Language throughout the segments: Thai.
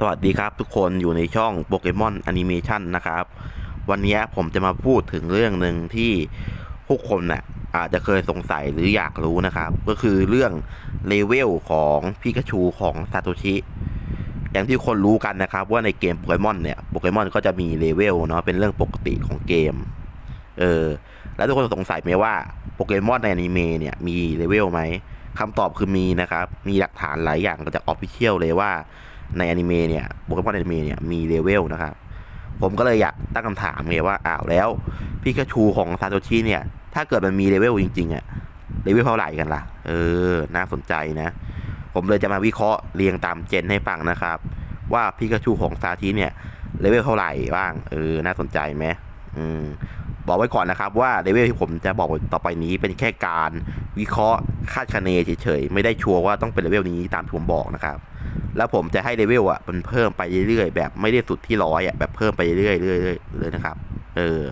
สวัสดีครับทุกคนอยู่ในช่องโปเกมอนแอนิเมชันนะครับ วันนี้ผมจะมาพูดถึงเรื่องหนึ่งที่ผู้คนน่ะอาจจะเคยสงสัยหรืออยากรู้นะครับ ก็คือเรื่องเลเวลของพิกาชูของซาโตชิอย่างที่คนรู้กันนะครับ ว่าในเกมโปเกมอนเนี่ยโปเกมอนก็จะมีเลเวลเนาะเป็นเรื่องปกติของเกมเออแล้วทุกคนสงสัยไหมว่าโปเกมอนในอนิเมะเนี่ยมีเลเวลไหมคำตอบคือมีนะครับ มีหลักฐานหลายอย่างจากออฟฟิเชียลเลยว่า ในอนิเมะเนี่ยโปเกมอนในอนิเมะเนี่ยมีเลเวลนะครับ ผมก็เลยอยากตั้งคำถามไงว่าอ้าวแล้วพิกาชูของซาโตชิเนี่ยถ้าเกิดมันมีเลเวลจริงๆอะเลเวลเท่าไหร่กันล่ะ เออ น่าสนใจนะ ผมเลยจะมาวิเคราะห์เรียงตามเจนให้ฟังนะครับ ว่าพิกาชูของซาชิเนี่ยเลเวลเท่าไหร่บ้าง เออ น่าสนใจไหมอืมบอกไว้ก่อนนะครับว่าเลเวลที่ผมจะบอกต่อไปนี้เป็นแค่การวิเคราะห์คาดคะเนเฉยๆ ไม่ได้ชัวร์ว่าต้องเป็นเลเวลนี้ตามที่ผมบอกนะครับ แล้วผมจะให้เลเวลอะมันเพิ่มไปเรื่อยๆแบบไม่ได้สุดที่ร้อยอะแบบเพิ่มไปเรื่อยๆเรื่อยๆเลยนะครับ เออ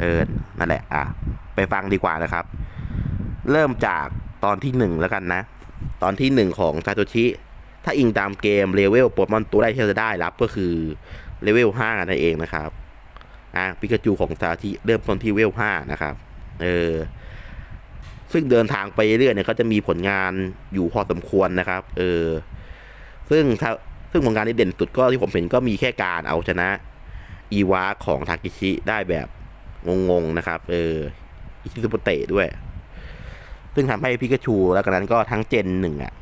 เออ นั่นแหละ อะ ไปฟังดีกว่านะครับ เริ่มจากตอนที่หนึ่งแล้วกันนะ ตอนที่หนึ่งของซาโตชิ ถ้าอิงตามเกมเลเวลโปเกมอนตัวแรกที่เราจะได้รับก็คือเลเวลห้านั่นเองนะครับ อะปิกาจูของซาชิเริ่มต้นที่เวลห้านะครับ เออซึ่งเดินทางไปเรื่อยเนี่ยก็จะมีผลงานอยู่พอสมควรนะครับ เออ ซึ่งถ้าซึ่งผลงานที่เด่นสุดก็ที่ผมเห็นก็มีแค่การเอาชนะอีวาของทากิชิได้แบบงงๆนะครับ เอออิชิซุโปเตะด้วย ซึ่งทำให้พิกาชูแล้วกันนั้นก็ทั้งเจนหนึ่งอะ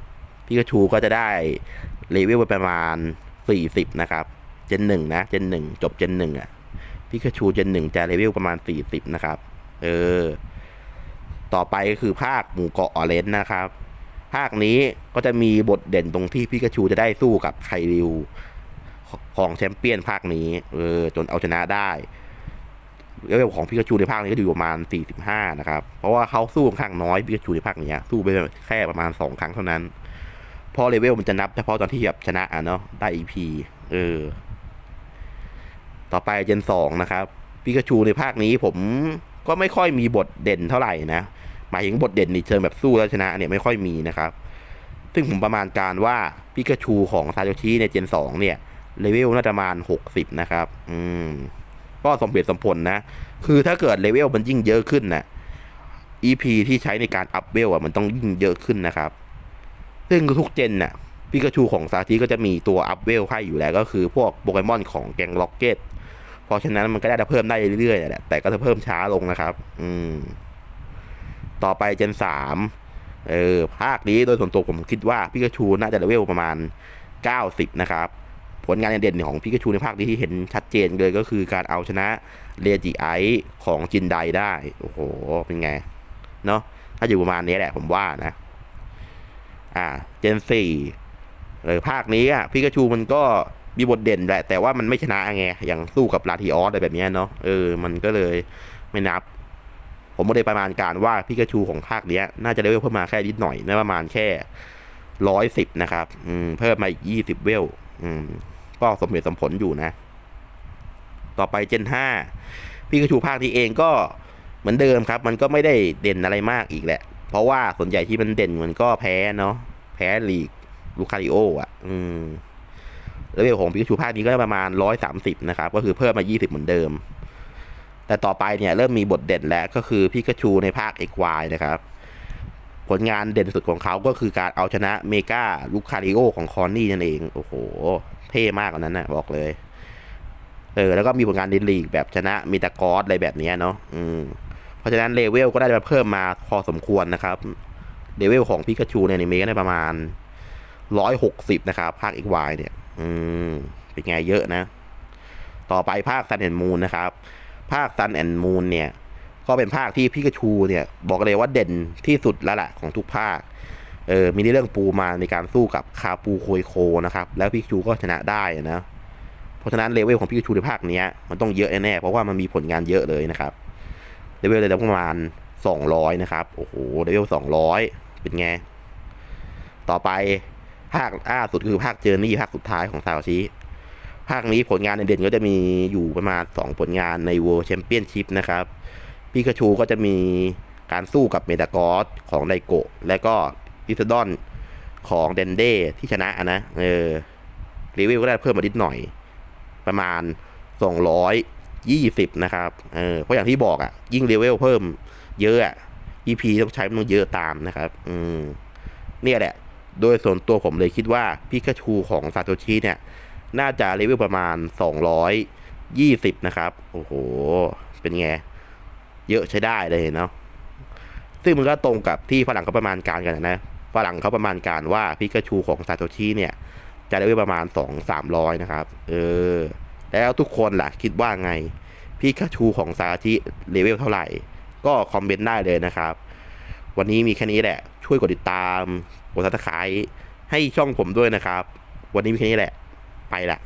พิกาชูก็จะได้เลเวลไปประมาณสี่สิบนะครับ เจนหนึ่งนะ เจนหนึ่งจบเจนหนึ่งอะพิกาชูเจนหนึ่งจะเลเวลประมาณสี่สิบนะครับ เออ ต่อไปก็คือภาคหมู่เกาะออเรนนะครับ ภาคนี้ก็จะมีบทเด่นตรงที่พิกาชูจะได้สู้กับไคริวของแชมเปี้ยนภาคนี้ เออ จนเอาชนะได้เลเวลของพิกาชูในภาคนี้ก็อยู่ประมาณ 45 นะครับ เพราะว่าเขาสู้ค่อนข้างน้อยพิกาชูในภาคนี้สู้ไปแค่ประมาณ 2 ครั้งเท่านั้น พอเลเวลมันจะนับเฉพาะตอนที่แบบชนะอะเนาะ ได้ EP เออ ต่อไปเจนสองนะครับปิกาชูในภาคนี้ผมก็ไม่ค่อยมีบทเด่นเท่าไหร่นะ มายถึงบทเด่นในเชิงแบบสู้แล้วชนะเนี่ยไม่ค่อยมีนะครับ ซึ่งผมประมาณการว่าปิกาชูของซาโตชิในเจนสองเนี่ยเลเวลน่าจะประมาณหกสิบนะครับ อืม ก็สมเหตุสมผลนะ คือถ้าเกิดเลเวลมันยิ่งเยอะขึ้นนะ EP ที่ใช้ในการอัพเวลอะมันต้องยิ่งเยอะขึ้นนะครับ ซึ่งทุกเจนน่ะปิกาชูของซาชิก็จะมีตัวอัพเวลให้อยู่แล้วก็คือพวกโปเกมอนของแกงล็อกเก็ตเพราะฉะนั้นมันก็ได้เพิ่มได้เรื่อยๆแหละแต่ก็จะเพิ่มช้าลงนะครับ อืม ต่อไปเจนสามเออภาคนี้โดยส่วนตัวผมคิดว่าพิกาชูน่าจะเลเวลประมาณเก้าสิบนะครับ ผลงานเด่นของพิกาชูในภาคนี้ที่เห็นชัดเจนเลยก็คือการเอาชนะเรจิไอของจินไดได้ โอ้โห เป็นไง เนาะถ้าอยู่ประมาณนี้แหละผมว่านะ อ่า เจนสี่เออภาคนี้อะพิกาชูมันก็มีบทเด่นแหละ แต่ว่ามันไม่ชนะไงอย่างสู้กับลาทิออสอะไรแบบนี้เนาะเออมันก็เลยไม่นับ ผมก็เลยประมาณการว่าพิกาชูของภาคเนี้ย น่าจะเลเวลเพิ่มมาแค่นิดหน่อยน่าประมาณแค่ร้อยสิบนะครับอืมเพิ่มมาอีกยี่สิบเวลอืมก็สมเหตุสมผลอยู่นะ ต่อไปเจนห้าพิกาชูภาคนี้เองก็เหมือนเดิมครับ มันก็ไม่ได้เด่นอะไรมากอีกแหละ เพราะว่าส่วนใหญ่ที่มันเด่นมันก็แพ้เนาะแพ้ลีกลูคาริโออะ อืมเลเวลของปิกาชูภาคนี้ก็ประมาณร้อยสามสิบนะครับ ก็คือเพิ่มมายี่สิบเหมือนเดิม แต่ต่อไปเนี่ยเริ่มมีบทเด่นแล้วก็คือพิกาชูในภาค XY นะครับ ผลงานเด่นสุดของเขาก็คือการเอาชนะเมกาลูคาริโอของคอนนี่นั่นเอง โอ้โห เท่มากกว่านั้นนะบอกเลย เออ แล้วก็มีผลงานในลีกแบบชนะมิตากอสอะไรแบบนี้เนาะอืมเพราะฉะนั้นเลเวลก็ได้มาเพิ่มมาพอสมควรนะครับเลเวลของพิกาชูในอนิเมะก็ได้ประมาณร้อยหกสิบนะครับ ภาค XY เนี่ย อืมเป็นไงเยอะนะ ต่อไปภาค Sun and Moon นะครับ ภาค Sun and Moon เนี่ย ก็เป็นภาคที่พิกาชูเนี่ย บอกเลยว่าเด่นที่สุดแล้วแหละของทุกภาค เออมีเรื่องปูมาในการสู้กับคาปูโคยโคนะครับ แล้วพิกาชูก็ชนะได้นะ เพราะฉะนั้นเลเวลของพิกาชูในภาคเนี้ยมันต้องเยอะแน่เพราะว่ามันมีผลงานเยอะเลยนะครับเลเวลเลยประมาณสองร้อยนะครับโอ้โหเลเวลสองร้อยเป็นไง ต่อไปภาคล่าสุดคือภาคเจอร์นี่ภาคสุดท้ายของซาวชิ ภาคนี้ผลงานเด่นๆก็จะมีอยู่ประมาณสองผลงานใน World Championship นะครับพิกาชูก็จะมีการสู้กับเมตากอสของไดโกะ และก็อิสดอนของเดนเดที่ชนะนะเออเลเวลก็ได้เพิ่มมานิดหน่อย ประมาณสองร้อยยี่สิบนะครับเออเพราะอย่างที่บอกอะ่ะ ยิ่งเลเวลเพิ่มเยอะอะ EP ต้องใช้มันต้องเยอะตามนะครับ อืมเนี่ยแหละ โดยส่วนตัวผมเลยคิดว่าพิกาชูของซาโตชิเนี่ย น่าจะเลเวลประมาณสองร้อยยี่สิบนะครับ โอ้โห เป็นไง เยอะใช้ได้เลยเนาะซึ่งมันก็ตรงกับที่ฝรั่งเขาประมาณการกันนะฝรั่งเขาประมาณการว่าพิกาชูของซาโตชิเนี่ย จะเลเวลประมาณสองสามร้อยนะครับ เออ แล้วทุกคนล่ะคิดว่าไงพิกาชูของซาโตชิเลเวลเท่าไหร่ ก็คอมเมนต์ได้เลยนะครับ วันนี้มีแค่นี้แหละ ช่วยกดติดตามกดซับสไครต์ให้ช่องผมด้วยนะครับ วันนี้มีแค่นี้แหละ ไปละ